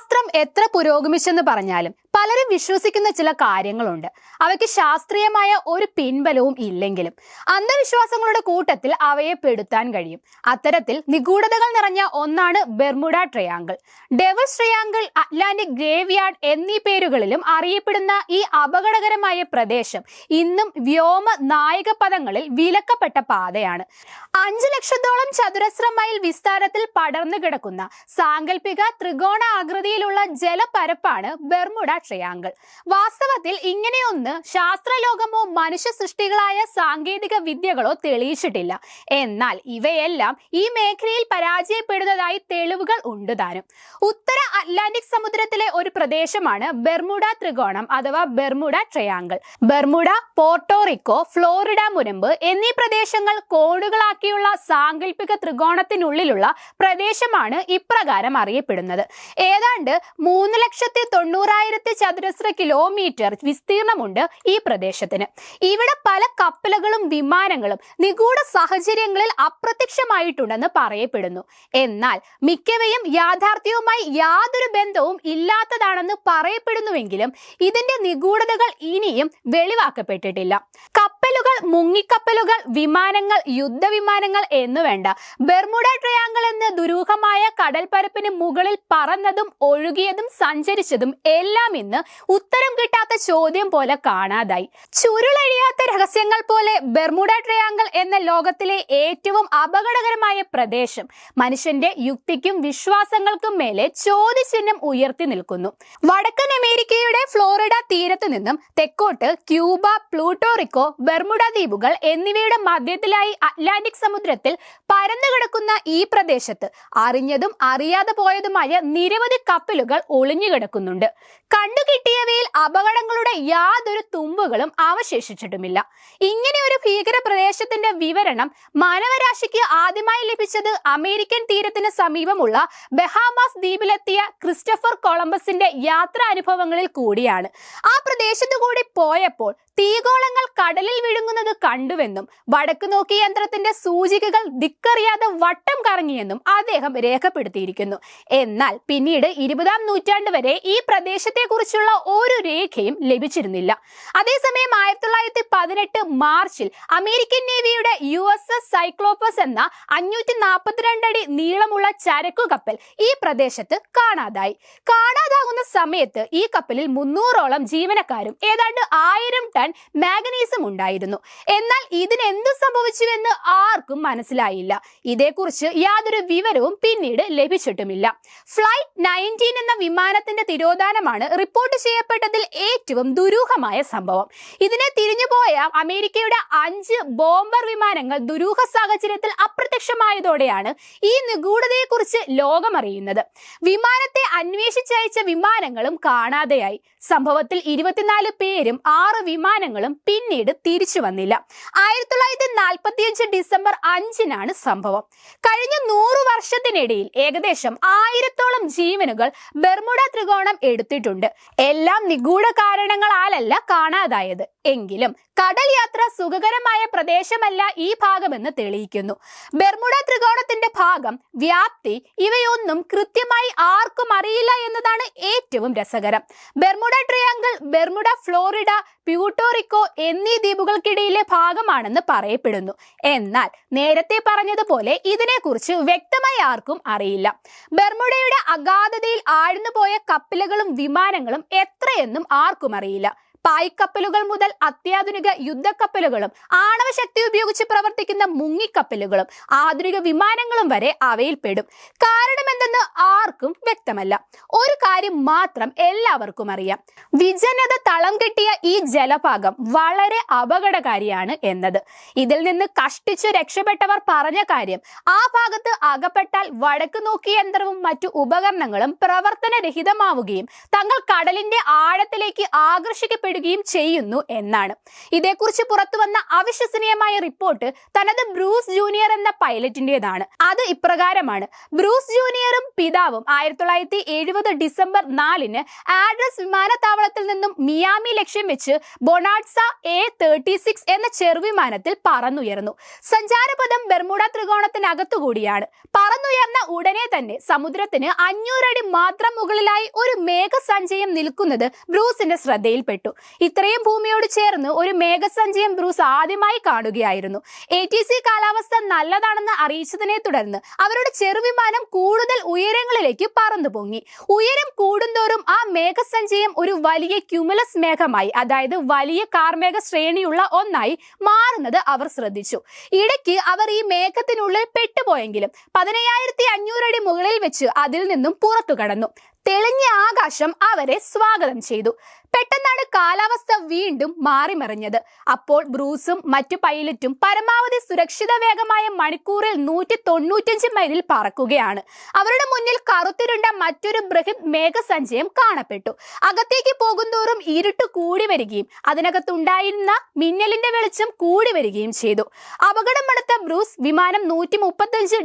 ശാസ്ത്രം എത്ര പുരോഗമിച്ചെന്ന് പറഞ്ഞാലും പലരും വിശ്വസിക്കുന്ന ചില കാര്യങ്ങളുണ്ട്. അവയ്ക്ക് ശാസ്ത്രീയമായ ഒരു പിൻബലവും ഇല്ലെങ്കിലും അന്ധവിശ്വാസങ്ങളുടെ കൂട്ടത്തിൽ അവയെ പെടുത്താൻ കഴിയും. അത്തരത്തിൽ നിഗൂഢതകൾ നിറഞ്ഞ ഒന്നാണ് Bermuda Triangle. Devil's Triangle Atlantic graveyard എന്നീ പേരുകളിലും അറിയപ്പെടുന്ന ഈ അപകടകരമായ പ്രദേശം ഇന്നും വ്യോമ നായക പദങ്ങളിൽ വിലക്കപ്പെട്ട പാതയാണ്. അഞ്ചു ലക്ഷത്തോളം ചതുരശ്ര മൈൽ വിസ്താരത്തിൽ പടർന്നു കിടക്കുന്ന സാങ്കല്പിക ത്രികോണ ആകൃതിയിലുള്ള ജലപരപ്പാണ് ബെർമുഡ ട്രയാങ്കിൾ വാസ്തവത്തിൽ ഇങ്ങനെയൊന്ന് ശാസ്ത്രലോകമോ മനുഷ്യ സൃഷ്ടികളായ സാങ്കേതിക വിദ്യകളോ തെളിയിച്ചിട്ടില്ല. എന്നാൽ ഇവയെല്ലാം ഈ മേഖലയിൽ പരാജയപ്പെടുന്നതായി തെളിവുകൾ ഉണ്ട് താനും. ഉത്തര അറ്റ്ലാന്റിക് സമുദ്രത്തിലെ ഒരു പ്രദേശമാണ് ബെർമുഡ ത്രികോണം അഥവാ Bermuda Triangle. Bermuda Puerto Rico Florida മുനമ്പ് എന്നീ പ്രദേശങ്ങൾ കോണുകളാക്കിയുള്ള സാങ്കല്പിക ത്രികോണത്തിനുള്ളിലുള്ള പ്രദേശമാണ് ഇപ്രകാരം അറിയപ്പെടുന്നത്. ഏതാണ്ട് മൂന്ന് ലക്ഷത്തി തൊണ്ണൂറായിരത്തി ചതുരശ്ര കിലോമീറ്റർ വിസ്തീർണമുണ്ട് ഈ പ്രദേശത്തിന്. ഇവിടെ പല കപ്പലുകളും വിമാനങ്ങളും നിഗൂഢ സാഹചര്യങ്ങളിൽ അപ്രത്യക്ഷമായിട്ടുണ്ടെന്ന് പറയപ്പെടുന്നു. എന്നാൽ മിക്കവയും യാഥാർത്ഥ്യവുമായി യാതൊരു ബന്ധവും ഇല്ലാത്തതാണെന്ന് പറയപ്പെടുന്നുവെങ്കിലും ഇതിന്റെ നിഗൂഢതകൾ ഇനിയും വെളിവാക്കപ്പെട്ടിട്ടില്ല. കപ്പലുകൾ മുങ്ങിക്കപ്പലുകൾ വിമാനങ്ങൾ യുദ്ധവിമാനങ്ങൾ എന്നു വേണ്ട. ബെർമുഡ ട്രയാങ്കിൾ എന്ന ദുരൂഹമായ കടൽപ്പരപ്പിന് മുകളിൽ പറന്നതും ഒഴുകിയതും സഞ്ചരിച്ചതും എല്ലാം ഇന്ന് ഉത്തരം കിട്ടാത്ത ചോദ്യം പോലെ കാണാതായി. ചുരുളഴിയാത്ത രഹസ്യങ്ങൾ പോലെ ബെർമുഡ ട്രയാങ്കിൾ എന്ന ലോകത്തിലെ ഏറ്റവും അപകടകരമായ പ്രദേശം മനുഷ്യന്റെ യുക്തിക്കും വിശ്വാസങ്ങൾക്കും മേലെ ചോദ്യചിഹ്നം ഉയർത്തി നിൽക്കുന്നു. വടക്കൻ അമേരിക്കയുടെ ഫ്ലോറിഡ തീരത്തു നിന്നും തെക്കോട്ട് ക്യൂബ പ്ലൂട്ടോറിക്കോ ബെർമുഡ ദ്വീപുകൾ എന്നിവയുടെ മധ്യത്തിലായി അറ്റ്ലാന്റിക് സമുദ്രത്തിൽ പരന്നുകിടക്കുന്ന ഈ പ്രദേശത്ത് അറിഞ്ഞതും അറിയാതെ പോയതുമായ നിരവധി കപ്പലുകൾ ഒളിഞ്ഞുകിടക്കുന്നുണ്ട്. കണ്ടുകിട്ടിയവയിൽ അപകടങ്ങളുടെ യാതൊരു തുമ്പുകളും അവശേഷിച്ചിട്ടുമില്ല. ഇങ്ങനെ ഒരു ഭീകര പ്രദേശത്തിന്റെ വിവരണം മാനവരാശിക്ക് ആദ്യമായി ലഭിച്ചത് അമേരിക്കൻ തീരത്തിന് സമീപമുള്ള ബഹാമാസ് ദ്വീപിലെത്തിയ ക്രിസ്റ്റഫർ കൊളംബസിന്റെ യാത്രാ അനുഭവങ്ങളിൽ കൂടിയാണ്. ആ പ്രദേശത്തു കൂടി പോയപ്പോൾ തീഗോളങ്ങൾ കടലിൽ വിഴുങ്ങുന്നത് കണ്ടുവെന്നും വടക്ക് നോക്കി യന്ത്രത്തിന്റെ സൂചികകൾ ദിക്കറിയാതെ വട്ടം കറങ്ങിയെന്നും അദ്ദേഹം രേഖപ്പെടുത്തിയിരിക്കുന്നു. എന്നാൽ പിന്നീട് ഇരുപതാം നൂറ്റാണ്ട് വരെ ഈ പ്രദേശത്തെക്കുറിച്ചുള്ള ഒരു രേഖയും ലഭിച്ചിരുന്നില്ല. അതേസമയം ആയിരത്തി തൊള്ളായിരത്തി പതിനെട്ട് മാർച്ചിൽ അമേരിക്കൻ നേവിയുടെ യു എസ് എസ് സൈക്ലോപ്പസ് എന്ന അഞ്ഞൂറ്റി നാൽപ്പത്തിരണ്ട് അടി നീളമുള്ള ചരക്കു കപ്പൽ ഈ പ്രദേശത്ത് കാണാതായി. കാണാതാകുന്ന സമയത്ത് ഈ കപ്പലിൽ മുന്നൂറോളം ജീവനക്കാരും ഏതാണ്ട് ആയിരം ടൺ മാഗ്നീസും ഉണ്ടായിരുന്നു. എന്നാൽ ഇതിന് എന്ത് സംഭവിച്ചുവെന്ന് ആർക്കും മനസ്സിലായില്ല. ഇതേക്കുറിച്ച് യാതൊരു വിവരവും പിന്നീട് ലഭിച്ചിട്ടുമില്ല. ഫ്ലൈറ്റ് നയന്റീൻ എന്ന വിമാനത്തിന്റെ തിരോധാനമാണ് റിപ്പോർട്ട് ചെയ്യപ്പെട്ടതിൽ ഏറ്റവും ദുരൂഹമായ സംഭവം. ഇതിനെ തിരിഞ്ഞുപോയ അമേരിക്കയുടെ അഞ്ച് ബോംബർ വിമാനങ്ങൾ ദുരൂഹ സാഹചര്യത്തിൽ അപ്രത്യക്ഷമായതോടെയാണ് ഈ നിഗൂഢതയെക്കുറിച്ച് ലോകമറിയുന്നത്. വിമാനത്തെ അന്വേഷിച്ചയച്ച വിമാനങ്ങളും കാണാതെയായി. സംഭവത്തിൽ ഇരുപത്തിനാല് പേരും ആറ് വിമാനങ്ങളും പിന്നീട് തിരിച്ചു വന്നില്ല. ആയിരത്തി തൊള്ളായിരത്തി നാൽപ്പത്തിയഞ്ച് ഡിസംബർ അഞ്ചിനാണ് സംഭവം. കഴിഞ്ഞ നൂറു വർഷത്തിനിടയിൽ ഏകദേശം ആയിരത്തോളം ജീവനുകൾ ബെർമുഡ ത്രികോണം എടുത്തിട്ടുണ്ട്. എല്ലാം നിഗൂഢ കാരണങ്ങളാലല്ല കാണാതായത്. എങ്കിലും കടൽ യാത്ര സുഖകരമായ പ്രദേശമല്ല ഈ ഭാഗമെന്ന് തെളിയിക്കുന്നു. ബെർമുഡ ത്രികോണത്തിന്റെ ഭാഗം വ്യാപ്തി ഇവയൊന്നും കൃത്യമായി ആർക്കും അറിയില്ല എന്നതാണ് ഏറ്റവും രസകരം. Bermuda Triangle Bermuda Florida Puerto Rico എന്നീ ദ്വീപുകൾക്കിടയിലെ ഭാഗമാണെന്ന് പറയപ്പെടുന്നു. എന്നാൽ നേരത്തെ പറഞ്ഞതുപോലെ ഇതിനെക്കുറിച്ച് വ്യക്തമായി ആർക്കും അറിയില്ല. ബെർമുഡയുടെ അഗാധതയിൽ ആഴ്ന്നുപോയ കപ്പലുകളും വിമാനങ്ങളും എത്രയെന്നും ആർക്കും അറിയില്ല. പായ്ക്കപ്പലുകൾ മുതൽ അത്യാധുനിക യുദ്ധക്കപ്പലുകളും ആണവശക്തി ഉപയോഗിച്ച് പ്രവർത്തിക്കുന്ന മുങ്ങിക്കപ്പലുകളും ആധുനിക വിമാനങ്ങളും വരെ അവയിൽ പെടും. കാരണം എന്തെന്ന് ആർക്കും വ്യക്തമല്ല. ഒരു കാര്യം മാത്രം എല്ലാവർക്കും അറിയാം. വിജനത തളം കെട്ടിയ ഈ ജലഭാഗം വളരെ അപകടകാരിയാണ് എന്നത്. ഇതിൽ നിന്ന് കഷ്ടിച്ചു രക്ഷപ്പെട്ടവർ പറഞ്ഞ കാര്യം ആ ഭാഗത്ത് അകപ്പെട്ടാൽ വടക്ക് നോക്കിയ യന്ത്രവും മറ്റു ഉപകരണങ്ങളും പ്രവർത്തനരഹിതമാവുകയും തങ്ങൾ കടലിന്റെ ആഴത്തിലേക്ക് ആകർഷിക്കപ്പെടും അനുഭവപ്പെടുകയും ചെയ്യുന്നു എന്നാണ്. ഇതേക്കുറിച്ച് പുറത്തുവന്ന അവിശ്വസനീയമായ റിപ്പോർട്ട് തനത് ബ്രൂസ് ജൂനിയർ എന്ന പൈലറ്റിന്റേതാണ്. അത് ഇപ്രകാരമാണ്. ബ്രൂസ് ജൂനിയറും പിതാവും ആയിരത്തി തൊള്ളായിരത്തി എഴുപത് ഡിസംബർ നാലിന് ആഡ്രസ് വിമാനത്താവളത്തിൽ നിന്നും മിയാമി ലക്ഷ്യം വെച്ച് ബൊണാഡ്സ എ തേർട്ടി സിക്സ് എന്ന ചെറുവിമാനത്തിൽ പറന്നുയർന്നു. സഞ്ചാരപഥം ബെർമുഡ ത്രികോണത്തിനകത്തുകൂടിയാണ് പറന്നുയർന്ന ഉടനെ തന്നെ സമുദ്രത്തിന് അഞ്ഞൂറടി മാത്രം മുകളിലായി ഒരു മേഘസഞ്ചയം നിൽക്കുന്നത് ബ്രൂസിന്റെ ശ്രദ്ധയിൽപ്പെട്ടു. ഇത്രയും ഭൂമിയോട് ചേർന്ന് ഒരു മേഘസഞ്ചയം ബ്രൂസ് ആദ്യമായി കാണുകയായിരുന്നു. എ ടി സി കാലാവസ്ഥ നല്ലതാണെന്ന് അറിയിച്ചതിനെ തുടർന്ന് അവരുടെ ചെറുവിമാനം കൂടുതൽ ഉയരങ്ങളിലേക്ക് പറന്നു പൊങ്ങി ഉയരം കൂടുന്തോറും ആ മേഘസഞ്ചയം ഒരു വലിയ ക്യുമുലസ് മേഘമായി അതായത് വലിയ കാർമേഘ ശ്രേണിയുള്ള ഒന്നായി മാറുന്നത് അവർ ശ്രദ്ധിച്ചു. ഇടയ്ക്ക് അവർ ഈ മേഘത്തിനുള്ളിൽ പെട്ടുപോയെങ്കിലും പതിനയ്യായിരത്തി അടി മുകളിൽ വെച്ച് അതിൽ നിന്നും പുറത്തു കടന്നു തെളിഞ്ഞ ആകാശം അവരെ സ്വാഗതം ചെയ്തു. പെട്ടെന്നാണ് കാലാവസ്ഥ വീണ്ടും മാറിമറിഞ്ഞത്. അപ്പോൾ ബ്രൂസും മറ്റു പൈലറ്റും പരമാവധി സുരക്ഷിത വേഗമായ മണിക്കൂറിൽ നൂറ്റി തൊണ്ണൂറ്റഞ്ച് മൈലിൽ പറക്കുകയാണ്. അവരുടെ മുന്നിൽ കറുത്തിരുണ്ട മറ്റൊരു ബൃഹത് മേഘസഞ്ചയം കാണപ്പെട്ടു. അകത്തേക്ക് പോകുന്തോറും ഇരുട്ട് കൂടി വരികയും അതിനകത്തുണ്ടായിരുന്ന മിന്നലിന്റെ വെളിച്ചം കൂടി വരികയും ചെയ്തു. അപകടം അടുത്ത ബ്രൂസ് വിമാനം നൂറ്റി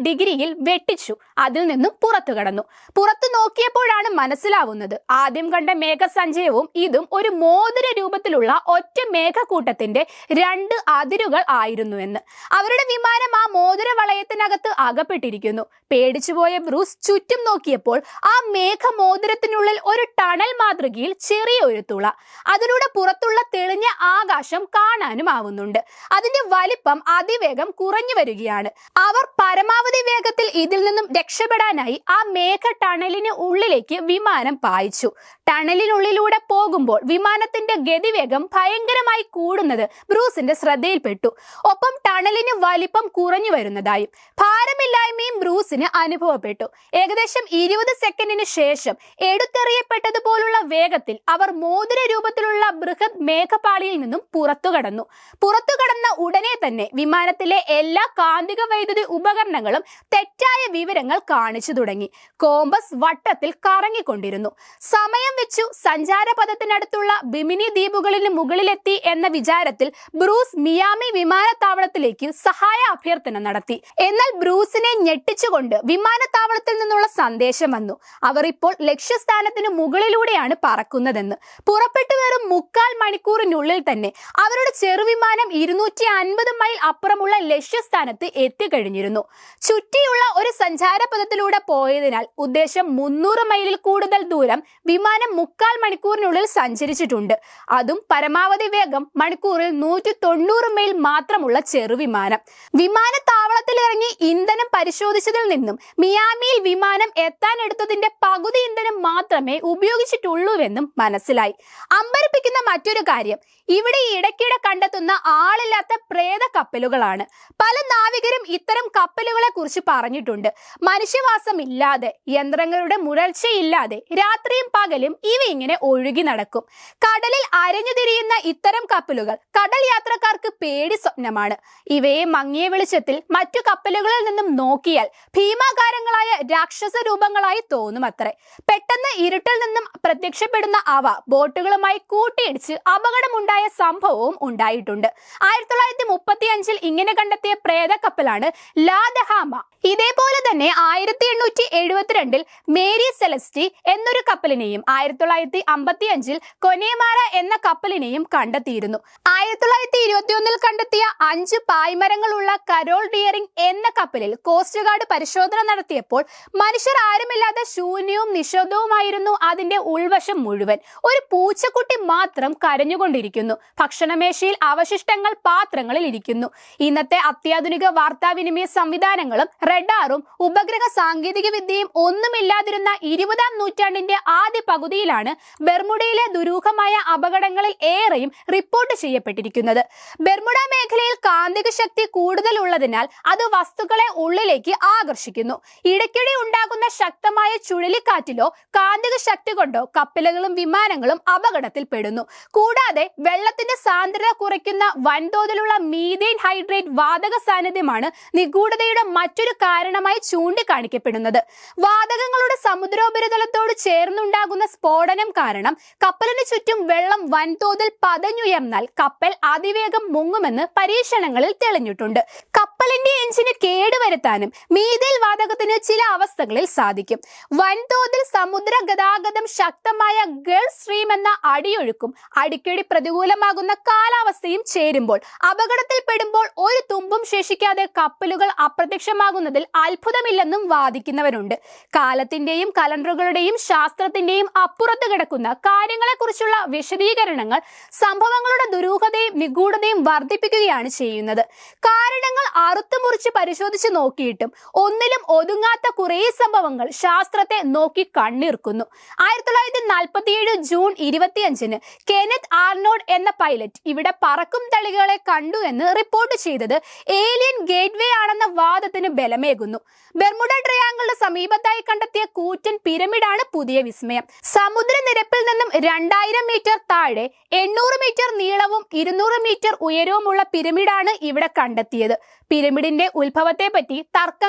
ഡിഗ്രിയിൽ വെട്ടിച്ചു. അതിൽ നിന്നും പുറത്തു കടന്നു. പുറത്തു നോക്കിയപ്പോഴാണ് മനസ്സിലാവുന്നത്. ആദ്യം കണ്ട മേഘസഞ്ചയവും ഇതും ഒരു മോതിര രൂപത്തിലുള്ള ഒറ്റ മേഘക്കൂട്ടത്തിന്റെ രണ്ട് അതിരുകൾ ആയിരുന്നു എന്ന്. അവരുടെ വിമാനം ആ മോതിര വളയത്തിനകത്ത് അകപ്പെട്ടിരിക്കുന്നു. പേടിച്ചുപോയ ബ്രൂസ് ചുറ്റും നോക്കിയപ്പോൾ ആ മേഘമോതിരത്തിനുള്ളിൽ ഒരു ടണൽ മാതൃകയിൽ ചെറിയ ഒരു തുള. അതിലൂടെ പുറത്തുള്ള തെളിഞ്ഞ ആകാശം കാണാനും ആവുന്നുണ്ട്. അതിന്റെ വലിപ്പം അതിവേഗം കുറഞ്ഞു വരികയാണ്. അവർ പരമാവധി വേഗത്തിൽ ഇതിൽ നിന്നും രക്ഷപ്പെടാനായി ആ മേഘ ടണലിന് ഉള്ളിലേക്ക് വിമാനം പായിച്ചു. ടണലിനുള്ളിലൂടെ പോകുമ്പോൾ വിമാനത്തിന്റെ ഗതിവേഗം ഭയങ്കരമായി കൂടുന്നത് ബ്രൂസിന്റെ ശ്രദ്ധയിൽപ്പെട്ടു. ഒപ്പം ടണലിന് വലിപ്പം കുറഞ്ഞു വരുന്നതായും ഭാരമില്ലായ്മയും ബ്രൂസിന് അനുഭവപ്പെട്ടു. ഏകദേശം ഇരുപത് സെക്കൻഡിന് ശേഷം എടുത്തെറിയപ്പെട്ടതുപോലുള്ള വേഗത്തിൽ അവർ മോതിര രൂപത്തിലുള്ള ബൃഹത് മേഘപാളിയിൽ നിന്നും പുറത്തു കടന്നു. പുറത്തു കടന്ന ഉടനെ തന്നെ വിമാനത്തിലെ എല്ലാ കാന്തിക വൈദ്യുതി ഉപകരണങ്ങളും തെറ്റായ വിവരങ്ങൾ കാണിച്ചു തുടങ്ങി. കോമ്പസ് വട്ടത്തിൽ കറങ്ങിക്കൊണ്ടിരുന്നു. സമയം വെച്ചു സഞ്ചാരപഥത്തിനടുത്തുള്ള ബിമിനി ദ്വീപുകളിന് മുകളിലെത്തി എന്ന വിചാരത്തിൽ ബ്രൂസ് മിയാമി വിമാനത്താവളത്തിലേക്ക് സഹായ അഭ്യർത്ഥന നടത്തി. എന്നാൽ ബ്രൂസിനെ ഞെട്ടിച്ചുകൊണ്ട് വിമാനത്താവളത്തിൽ നിന്നുള്ള സന്ദേശം വന്നു. അവർ ഇപ്പോൾ ലക്ഷ്യസ്ഥാനത്തിന് മുകളിലൂടെയാണ് പറക്കുന്നതെന്ന്. പുറപ്പെട്ടു വെറും മുക്കാൽ മണിക്കൂറിനുള്ളിൽ തന്നെ അവരുടെ ചെറുവിമാനം ഇരുന്നൂറ്റി അൻപത് മൈൽ അപ്പുറമുള്ള ലക്ഷ്യസ്ഥാനത്ത് എത്തിക്കഴിഞ്ഞിരുന്നു. ചുറ്റിയുള്ള ഒരു സഞ്ചാരപഥത്തിലൂടെ പോയതിനാൽ ഉദ്ദേശം മുന്നൂറ് മൈലിൽ കൂടുതൽ ദൂരം വിമാനം മുക്കാൽ മണിക്കൂറിനുള്ളിൽ സഞ്ചരിച്ചിട്ടുണ്ട്. അതും പരമാവധി വേഗം മണിക്കൂറിൽ നൂറ്റി തൊണ്ണൂറ് മൈൽ മാത്രമുള്ള ചെറുവിമാനം. വിമാനത്താവളത്തിലിറങ്ങി ഇന്ധനം ഇന്ധനം പരിശോധിച്ചതിൽ നിന്നും മിയാമിയിൽ വിമാനം എത്താനെടുത്തതിന്റെ പകുതി ഇന്ധനം മാത്രമേ ഉപയോഗിച്ചിട്ടുള്ളൂവെന്നും മനസ്സിലായി. അമ്പരപ്പിക്കുന്ന മറ്റൊരു കാര്യം ഇവിടെ ഇടയ്ക്കിടെ കണ്ടെത്തുന്ന ആളില്ലാത്ത പ്രേത കപ്പലുകളാണ്. പല നാവികരും ഇത്തരം കപ്പലുകളെ കുറിച്ച് പറഞ്ഞിട്ടുണ്ട്. മനുഷ്യവാസമില്ലാതെ യന്ത്രങ്ങളുടെ മുഴർച്ചയില്ലാതെ രാത്രിയും പകലും ഇവ ഇങ്ങനെ ഒഴുകി നടക്കും. കടലിൽ അരഞ്ഞു തിരിയുന്ന ഇത്തരം കപ്പലുകൾ കടൽ യാത്രക്കാർക്ക് പേടി സ്വപ്നമാണ്. ഇവയെ മങ്ങിയ വെളിച്ചത്തിൽ മറ്റു കപ്പലുകളിൽ നിന്നും നോക്കിയാൽ ഭീമാകാരങ്ങളായ രാക്ഷസ രൂപങ്ങളായി തോന്നുമത്രേ. പെട്ടെന്ന് ഇരുട്ടിൽ നിന്നും പ്രത്യക്ഷപ്പെടുന്ന അവ ബോട്ടുകളുമായി കൂട്ടിയിടിച്ച് അപകടമുണ്ടായ സംഭവവും ഉണ്ടായിട്ടുണ്ട്. ആയിരത്തി തൊള്ളായിരത്തി മുപ്പത്തി അഞ്ചിൽ ഇങ്ങനെ കണ്ടെത്തിയ പ്രേതക്കപ്പലാണ് ലാദഹാമ ഇതേപോലെ തന്നെ ആയിരത്തി എണ്ണൂറ്റി എഴുപത്തിരണ്ടിൽ മേരി സെലസ്റ്റി എന്നൊരു കപ്പലിനെയും ആയിരത്തി തൊള്ളായിരത്തി അമ്പത്തി അഞ്ചിൽ കൊനേമാര എന്ന കപ്പലിനെയും കണ്ടെത്തിയിരുന്നു. ആയിരത്തി തൊള്ളായിരത്തി ഇരുപത്തി ഒന്നിൽ കണ്ടെത്തിയ അഞ്ച് പായ്മരങ്ങളുള്ള കരോൾ ഡിയറിംഗ് എന്ന കപ്പലിൽ കോസ്റ്റ് പരിശോധന നടത്തിയപ്പോൾ മനുഷ്യർ ആരുമില്ലാതെ ശൂന്യവും നിശബ്ദവുമായിരുന്നു അതിന്റെ ഉൾവശം മുഴുവൻ. ഒരു പൂച്ചക്കുട്ടി മാത്രം കരഞ്ഞുകൊണ്ടിരിക്കുന്നു. ഭക്ഷണമേശയിൽ അവശിഷ്ടങ്ങൾ പാത്രങ്ങളിൽ ഇരിക്കുന്നു. ഇന്നത്തെ അത്യാധുനിക വാർത്താവിനിമയ സംവിധാനങ്ങളും റഡാറും ഉപഗ്രഹ സാങ്കേതിക വിദ്യയും ഒന്നുമില്ലാതിരുന്ന ഇരുപതാം നൂറ്റാണ്ടിന്റെ ആദ്യ പകുതിയിലാണ് ബെർമുഡയിലെ ദുരൂഹമായ അപകടങ്ങളിൽ ഏറെയും റിപ്പോർട്ട് ചെയ്യപ്പെട്ടിരിക്കുന്നത്. ബെർമുഡ മേഖലയിൽ കാന്തിക ശക്തി കൂടുതലുള്ളതിനാൽ അത് വസ്തുക്കളെ ഉള്ളിലേക്ക് ആകർഷിക്കും സ്പർശിക്കുന്നു ഇടയ്ക്കിടെ ഉണ്ടാകുന്ന ശക്തമായ ചുഴലിക്കാറ്റിലോ കാന്തിക ശക്തി കൊണ്ടോ കപ്പലുകളും വിമാനങ്ങളും അപകടത്തിൽപ്പെടുന്നു. കൂടാതെ വെള്ളത്തിന്റെ സാന്ദ്രത കുറയ്ക്കുന്ന വൻതോതിലുള്ള മീഥേൻ ഹൈഡ്രേറ്റ് വാതക സാന്നിധ്യമാണ് നിഗൂഢതയുടെ മറ്റൊരു കാരണമായി ചൂണ്ടിക്കാണിക്കപ്പെടുന്നത്. വാതകങ്ങളുടെ സമുദ്രോപരിതലത്തോട് ചേർന്നുണ്ടാകുന്ന സ്ഫോടനം കാരണം കപ്പലിന് ചുറ്റും വെള്ളം വൻതോതിൽ പതഞ്ഞുയർന്നാൽ കപ്പൽ അതിവേഗം മുങ്ങുമെന്ന് പരീക്ഷണങ്ങളിൽ തെളിഞ്ഞിട്ടുണ്ട്. കപ്പലിന്റെ എഞ്ചിന് കേടുവരുത്താനും മീഥേൽ വാതകത്തിന് ചില അവസ്ഥകളിൽ സാധിക്കും. വൻതോതിൽ സമുദ്ര ഗതാഗതം ശക്തമായ ഗൾഫ് സ്ട്രീം എന്ന അടിയൊഴുക്കും അടിക്കടി പ്രതികൂലമാകുന്ന കാലാവസ്ഥയും ചേരുമ്പോൾ. അപകടത്തിൽപ്പെടുമ്പോൾ ഒരു തുമ്പും ശേഷിക്കാതെ കപ്പലുകൾ അപ്രത്യക്ഷമാകുന്നതിൽ അത്ഭുതമില്ലെന്നും വാദിക്കുന്നവരുണ്ട്. കാലത്തിന്റെയും കലണ്ടറുകളുടെയും ശാസ്ത്രത്തിന്റെയും അപ്പുറത്ത് കിടക്കുന്ന കാര്യങ്ങളെക്കുറിച്ചുള്ള വിശദീകരണങ്ങൾ സംഭവങ്ങളുടെ ദുരൂഹതയും നിഗൂഢതയും വർദ്ധിപ്പിക്കുകയാണ് ചെയ്യുന്നത്. കാരണങ്ങൾ അറുത്തുമുറിച്ച് പരിശോധിച്ച് നോക്കിയിട്ടും ഒന്നിലും ഒതുങ്ങാത്ത കുറേ സംഭവങ്ങൾ ശാസ്ത്രത്തെ നോക്കി കണ്ണീർക്കുന്നു. ആയിരത്തി തൊള്ളായിരത്തി നാൽപ്പത്തിയേഴ് ജൂൺ ഇരുപത്തിയഞ്ചിന് കെനത് ആർനോഡ് എന്ന പൈലറ്റ് ഇവിടെ പറക്കും തളികളെ കണ്ടു എന്ന് റിപ്പോർട്ട് ചെയ്തത് ഏലിയൻ ഗേറ്റ്വേ ആണെന്ന വാദത്തിന് ബലമേകുന്നു. ബെർമുഡ ട്രയാങ്കിളിന് സമീപത്തായി കണ്ടെത്തിയ കൂറ്റൻ പിരമിഡാണ് പുതിയ വിസ്മയം. സമുദ്രനിരപ്പിൽ നിന്നും രണ്ടായിരം മീറ്റർ താഴെ എണ്ണൂറ് മീറ്റർ നീളവും ഇരുന്നൂറ് മീറ്റർ ഉയരവുമുള്ള പിരമിഡാണ് ഇവിടെ കണ്ടെത്തിയത്. പിരമിഡിന്റെ ഉത്ഭവത്തെ പറ്റി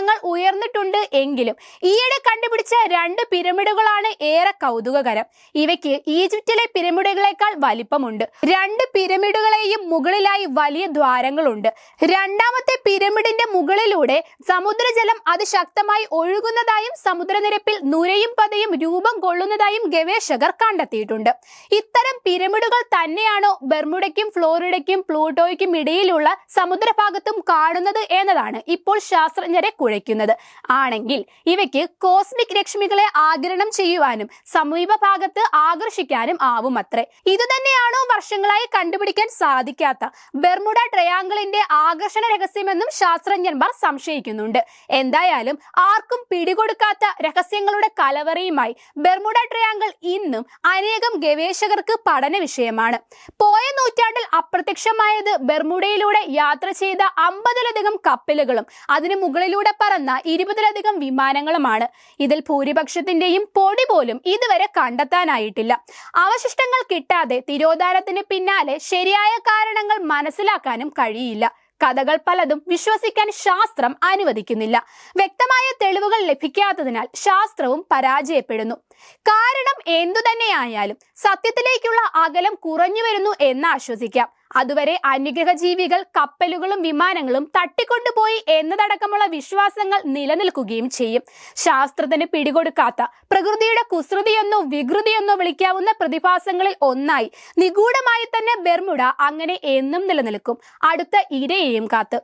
തർക്കങ്ങൾ ഉയർന്നിട്ടുണ്ട് എങ്കിലും ഈയിടെ കണ്ടുപിടിച്ച രണ്ട് പിരമിഡുകളാണ് ഏറെ കൗതുകകരം. ഇവയ്ക്ക് ഈജിപ്തിലെ പിരമിഡുകളെക്കാൾ വലിപ്പമുണ്ട്. രണ്ട് പിരമിഡുകളെയും മുകളിലായി വലിയ ദ്വാരങ്ങളുണ്ട്. രണ്ടാമത്തെ പിരമിഡിന്റെ മുകളിലൂടെ സമുദ്രജലം അതിശക്തമായി ഒഴുകുന്നതായും സമുദ്രനിരപ്പിൽ നുരയും പതയും രൂപം കൊള്ളുന്നതായും ഗവേഷകർ കണ്ടെത്തിയിട്ടുണ്ട്. ഇത്തരം പിരമിഡുകൾ തന്നെയാണോ ബെർമുഡയ്ക്കും ഫ്ലോറിഡയ്ക്കും പ്ലൂട്ടോയ്ക്കും ഇടയിലുള്ള സമുദ്രഭാഗത്തും കാണുന്നത് എന്നതാണ് ഇപ്പോൾ ശാസ്ത്രജ്ഞരെ കുഴയ്ക്കുന്നത് ആണെങ്കിൽ ഇവയ്ക്ക് കോസ്മിക് രശ്മികളെ ആഗിരണം ചെയ്യുവാനും സമീപ ഭാഗത്ത് ആകർഷിക്കാനും ആവും അത്രേ ഇതുതന്നെയാണോ വർഷങ്ങളായി കണ്ടുപിടിക്കാൻ സാധിക്കാത്ത ബെർമുഡ ട്രയാങ്കിളിന്റെ ആകർഷണ രഹസ്യമെന്നും ശാസ്ത്രജ്ഞന്മാർ സംശയിക്കുന്നുണ്ട്. എന്തായാലും ആർക്കും പിടികൊടുക്കാത്ത രഹസ്യങ്ങളുടെ കലവറയുമായി ബെർമുഡ ട്രയാങ്കിൾ ഇന്നും അനേകം ഗവേഷകർക്ക് പഠന വിഷയമാണ്. പോയ നൂറ്റാണ്ടിൽ അപ്രത്യക്ഷമായത് ബെർമുഡയിലൂടെ യാത്ര ചെയ്ത അമ്പതിലധികം കപ്പലുകളും അതിനു മുകളിലൂടെ പറന്ന ഇരുപതിലധികം വിമാനങ്ങളുമാണ്. ഇതിൽ ഭൂരിപക്ഷത്തിന്റെയും പൊടി പോലും ഇതുവരെ കണ്ടെത്താനായിട്ടില്ല. അവശിഷ്ടങ്ങൾ കിട്ടാതെ തിരോധാനത്തിന് പിന്നാലെ ശരിയായ കാരണങ്ങൾ മനസ്സിലാക്കാനും കഴിയില്ല. കഥകൾ പലതും വിശ്വസിക്കാൻ ശാസ്ത്രം അനുവദിക്കുന്നില്ല. വ്യക്തമായ തെളിവുകൾ ലഭിക്കാത്തതിനാൽ ശാസ്ത്രവും പരാജയപ്പെടുന്നു. കാരണം എന്തു തന്നെയായാലും സത്യത്തിലേക്കുള്ള അകലം കുറഞ്ഞു വരുന്നു എന്ന് ആശ്വസിക്കാം. അതുവരെ അനുഗ്രഹ ജീവികൾ കപ്പലുകളും വിമാനങ്ങളും തട്ടിക്കൊണ്ടുപോയി എന്നതടക്കമുള്ള വിശ്വാസങ്ങൾ നിലനിൽക്കുകയും ചെയ്യും. ശാസ്ത്രത്തിന് പിടികൊടുക്കാത്ത പ്രകൃതിയുടെ കുസൃതിയെന്നോ വികൃതിയെന്നോ വിളിക്കാവുന്ന പ്രതിഭാസങ്ങളിൽ ഒന്നായി നിഗൂഢമായി തന്നെ ബെർമുഡ അങ്ങനെ എന്നും നിലനിൽക്കും. അടുത്ത ഇരയെയും കാത്ത്.